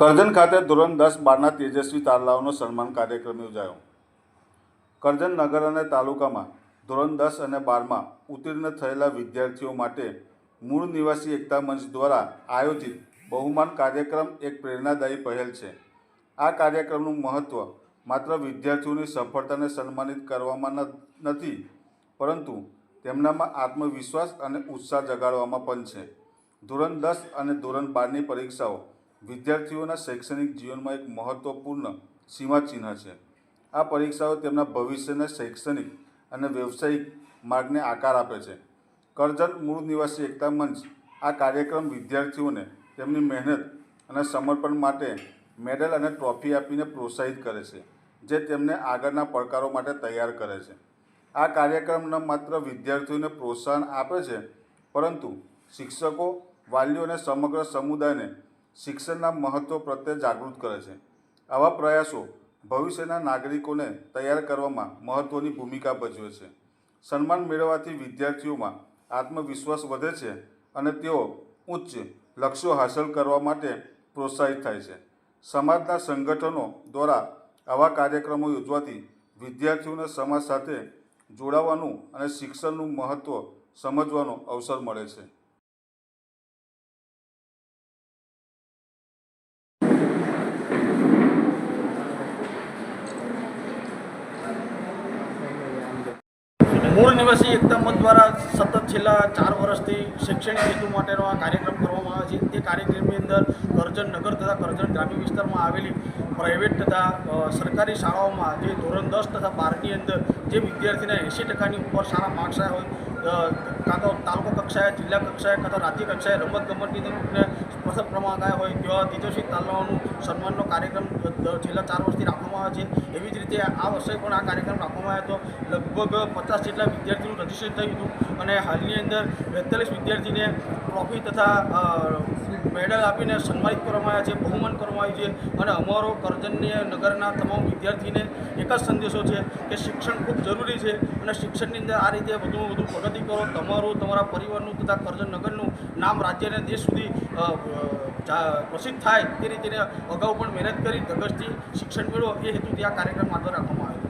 કરજણ ખાતે ધોરણ દસ બારના તેજસ્વી તારલાઓનો સન્માન કાર્યક્રમ યોજાયો. કરજણ નગર અને તાલુકામાં ધોરણ દસ અને બારમાં ઉત્તીર્ણ થયેલા વિદ્યાર્થીઓ માટે મૂળ નિવાસી એકતા મંચ દ્વારા આયોજિત બહુમાન કાર્યક્રમ એક પ્રેરણાદાયી પહેલ છે. આ કાર્યક્રમનું મહત્ત્વ માત્ર વિદ્યાર્થીઓની સફળતાને સન્માનિત કરવામાં નથી, પરંતુ તેમનામાં આત્મવિશ્વાસ અને ઉત્સાહ જગાડવામાં પણ છે. ધોરણ દસ અને ધોરણ બારની પરીક્ષાઓ વિદ્યાર્થીઓના શૈક્ષણિક જીવનમાં એક મહત્ત્વપૂર્ણ સીમાચિહ્ન છે. આ પરીક્ષાઓ તેમના ભવિષ્યના શૈક્ષણિક અને વ્યવસાયિક માર્ગને આકાર આપે છે. કરજણ મૂળ નિવાસી એકતા મંચ આ કાર્યક્રમ વિદ્યાર્થીઓને તેમની મહેનત અને સમર્પણ માટે મેડલ અને ટ્રોફી આપીને પ્રોત્સાહિત કરે છે, જે તેમને આગળના પડકારો માટે તૈયાર કરે છે. આ કાર્યક્રમ ન માત્ર વિદ્યાર્થીઓને પ્રોત્સાહન આપે છે, પરંતુ શિક્ષકો, વાલીઓ અને સમગ્ર સમુદાયને શિક્ષણના મહત્ત્વ પ્રત્યે જાગૃત કરે છે. આવા પ્રયાસો ભવિષ્યના નાગરિકોને તૈયાર કરવામાં મહત્ત્વની ભૂમિકા ભજવે છે. સન્માન મેળવવાથી વિદ્યાર્થીઓમાં આત્મવિશ્વાસ વધે છે અને તેઓ ઉચ્ચ લક્ષ્યો હાંસલ કરવા માટે પ્રોત્સાહિત થાય છે. સમાજના સંગઠનો દ્વારા આવા કાર્યક્રમો યોજવાથી વિદ્યાર્થીઓને સમાજ સાથે જોડાવાનું અને શિક્ષણનું મહત્ત્વ સમજવાનો અવસર મળે છે. મૂળ નિવાસી એકતા મંચ દ્વારા સતત છેલ્લા ચાર વર્ષથી શૈક્ષણિક હેતુ માટેનો આ કાર્યક્રમ કરવામાં આવે છે. તે કાર્યક્રમની અંદર કરજણ નગર તથા કરજણ ગ્રામ્ય વિસ્તારમાં આવેલી પ્રાઇવેટ તથા સરકારી શાળાઓમાં જે ધોરણ દસ તથા બારની અંદર જે વિદ્યાર્થીના એંસી ટકાની ઉપર સારા માર્ક્સ આવ્યા હોય કાં તો તાલુકા કક્ષાએ, જિલ્લા કક્ષાએ કાં તો રાજ્ય કક્ષાએ રમતગમતની અંદર પ્રથમ ક્રમાંક આવ્યા હોય તેવા તેજસ્વી તાલાઓનું સન્માનનો કાર્યક્રમ છેલ્લા ચાર વર્ષથી રાખવામાં આવે છે. એવી જ રીતે આ વર્ષે પણ આ કાર્યક્રમ રાખવામાં આવ્યો હતો. લગભગ પચાસ જેટલા વિદ્યાર્થીનું રજીસ્ટ્રેશન થયું હતું અને હાલની અંદર બેતાલીસ વિદ્યાર્થીને ટ્રોફી તથા મેડલ આપીને સન્માનિત કરવામાં આવ્યા છે, બહુમાન કરવામાં આવ્યું છે અને અમારો કરજન્ય નગરના તમામ વિદ્યાર્થીને એક જ સંદેશો છે કે શિક્ષણ ખૂબ જરૂરી છે અને શિક્ષણની અંદર આ રીતે વધુમાં વધુ પ્રગતિ કરો. તમારું, તમારા પરિવારનું તથા કરજણ નગરનું નામ રાજ્ય અને દેશ સુધી પ્રસિદ્ધ થાય તે રીતે અગાઉ પણ મહેનત કરી ધગશથી શિક્ષણ મેળવો એ હેતુથી આ કાર્યક્રમ આગળ રાખવામાં આવ્યો.